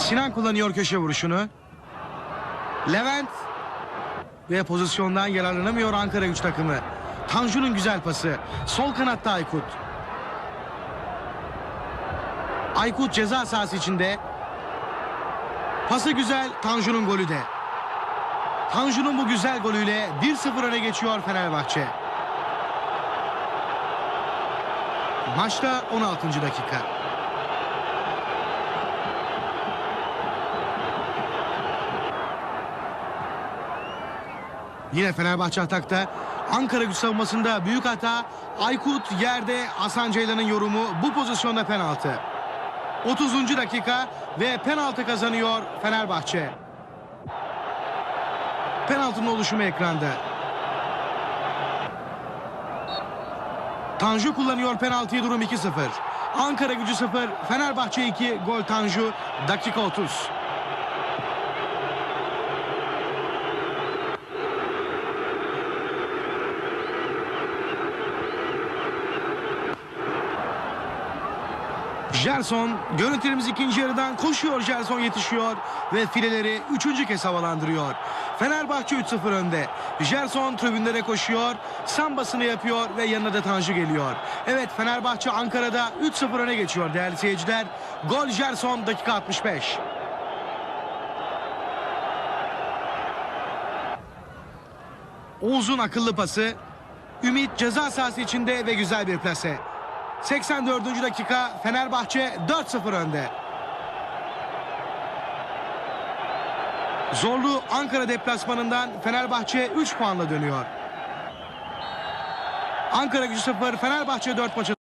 Sinan kullanıyor köşe vuruşunu. Levent ve pozisyondan yararlanamıyor Ankara güç takımı. Tanju'nun güzel pası. Sol kanatta Aykut. Aykut ceza sahası içinde. Pası güzel Tanju'nun golü de. Tanju'nun bu güzel golüyle 1-0 öne geçiyor Fenerbahçe. Maçta 16. dakika. Yine Fenerbahçe atakta. Ankara güç savunmasında büyük hata. Aykut yerde Hasan Ceylan'ın yorumu bu pozisyonda penaltı. 30. dakika ve penaltı kazanıyor Fenerbahçe. Penaltının oluşumu ekranda. Tanju kullanıyor penaltıyı durum 2-0. Ankara gücü 0, Fenerbahçe 2, gol Tanju, dakika 30. Gerson görüntülerimiz ikinci yarıdan koşuyor Gerson yetişiyor ve fileleri üçüncü kez havalandırıyor. Fenerbahçe 3-0 önde. Gerson tribünlere koşuyor, sambasını yapıyor ve yanına da Tanju geliyor. Evet Fenerbahçe Ankara'da 3-0 öne geçiyor değerli seyirciler. Gol Gerson dakika 65. Oğuz'un akıllı pası. Ümit ceza sahası içinde ve güzel bir plase. 84. dakika Fenerbahçe 4-0 önde. Zorlu Ankara deplasmanından Fenerbahçe 3 puanla dönüyor. Ankara gücü 0, Fenerbahçe 4 maçı